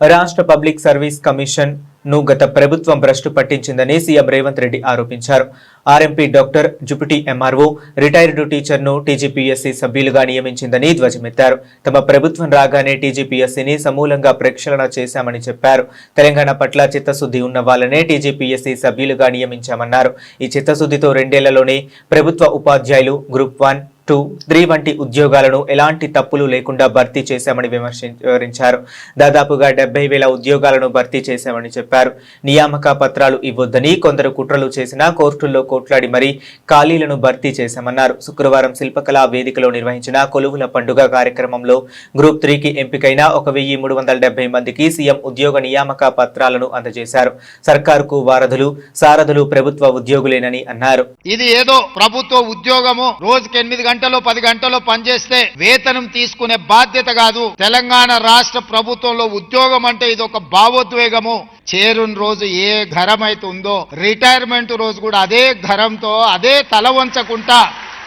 రాష్ట్ర public service కమిషన్ను గత ప్రభుత్వం భ్రష్టు పట్టించిందని సీఎం రేవంత్ రెడ్డి ఆరోపించారు. ఆర్ఎంపీ డాక్టర్ జుపిటీ ఎంఆర్ఓ రిటైర్డ్ టీచర్ను టీజీపీఎస్సీ సభ్యులుగా నియమించిందని ధ్వజమెత్తారు. తమ ప్రభుత్వం రాగానే టీజీపీఎస్సీని సమూలంగా ప్రక్షాళన చేశామని చెప్పారు. తెలంగాణ పట్ల చిత్తశుద్ధి ఉన్న వాళ్ళనే టీజీపీఎస్సీ సభ్యులుగా నియమించామన్నారు. ఈ చిత్తశుద్ధితో రెండేళ్ళలోనే ప్రభుత్వ ఉపాధ్యాయులు గ్రూప్ వన్ టూ త్రీ వంటి ఉద్యోగాలను ఎలాంటి తప్పులు లేకుండా భర్తీ చేశామని విమర్శిం- వివరించారు దాదాపుగా డెబ్బై వేల ఉద్యోగాలను భర్తీ చేశామని చెప్పారు. నియామక పత్రాలు ఇవ్వొద్దని కొందరు కుట్రలు చేసినా కోర్టుల్లో కోట్లాడి మరీ ఖాళీలను భర్తీ చేశామన్నారు. శుక్రవారం శిల్పకళా వేదికలో నిర్వహించిన కొలువుల పండుగ కార్యక్రమంలో గ్రూప్ త్రీకి ఎంపికైన ఒక వెయ్యి మూడు వందల డెబ్బై మందికి సీఎం ఉద్యోగ నియామక పత్రాలను అందజేశారు. సర్కారుకు వారధులు సారథులు ప్రభుత్వ ఉద్యోగులేనని అన్నారు. ఇది ఏదో ప్రభుత్వ ఉద్యోగము. రోజుకి ఎనిమిది గంటలు పది గంటలో పనిచేస్తే వేతనం తీసుకునే బాధ్యత కాదు. తెలంగాణ రాష్ట్ర ప్రభుత్వంలో ఉద్యోగం అంటే ఇది ఒక భావోద్వేగము. చేరుని రోజు ఏ ఘరం అయితే ఉందో రిటైర్మెంట్ రోజు కూడా అదే ఘరంతో అదే తల వంచకుండా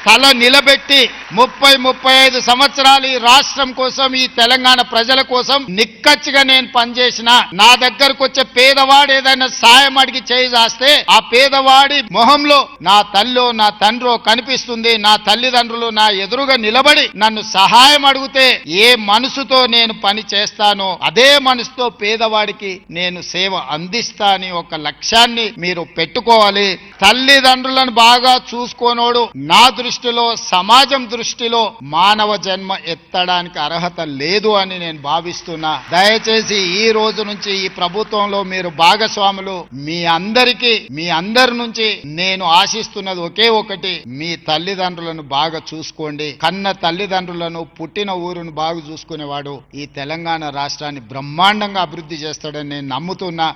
తల నిలబెట్టి ముప్పై ముప్పై ఐదు సంవత్సరాలు ఈ రాష్ట్రం కోసం ఈ తెలంగాణ ప్రజల కోసం నిక్కచ్చిగా నేను పనిచేసిన. నా దగ్గరకు వచ్చే పేదవాడు ఏదైనా సాయం అడిగి చేయి చేస్తే ఆ పేదవాడి మొహంలో నా తల్లో నా తండ్రో కనిపిస్తుంది. నా తల్లిదండ్రులు నా ఎదురుగా నిలబడి నన్ను సహాయం అడిగితే ఏ మనసుతో నేను పని చేస్తానో అదే మనసుతో పేదవాడికి నేను సేవ అందిస్తా అని ఒక లక్ష్యాన్ని మీరు పెట్టుకోవాలి. తల్లిదండ్రులను బాగా చూసుకోనోడు నా దృష్టి దృష్టిలో సమాజం దృష్టిలో మానవ జన్మ ఎత్తడానికి అర్హత లేదు అని నేను భావిస్తున్నా. దయచేసి ఈ రోజు నుంచి ఈ ప్రభుత్వంలో మీరు భాగస్వాములు మీ అందరికీ మీ అందరి నుంచి నేను ఆశిస్తున్నది ఒకే ఒకటి మీ తల్లిదండ్రులను బాగా చూసుకోండి. కన్న తల్లిదండ్రులను పుట్టిన ఊరును బాగా చూసుకునేవాడు ఈ తెలంగాణ రాష్ట్రాన్ని బ్రహ్మాండంగా అభివృద్ధి చేస్తాడని నేను నమ్ముతున్నా.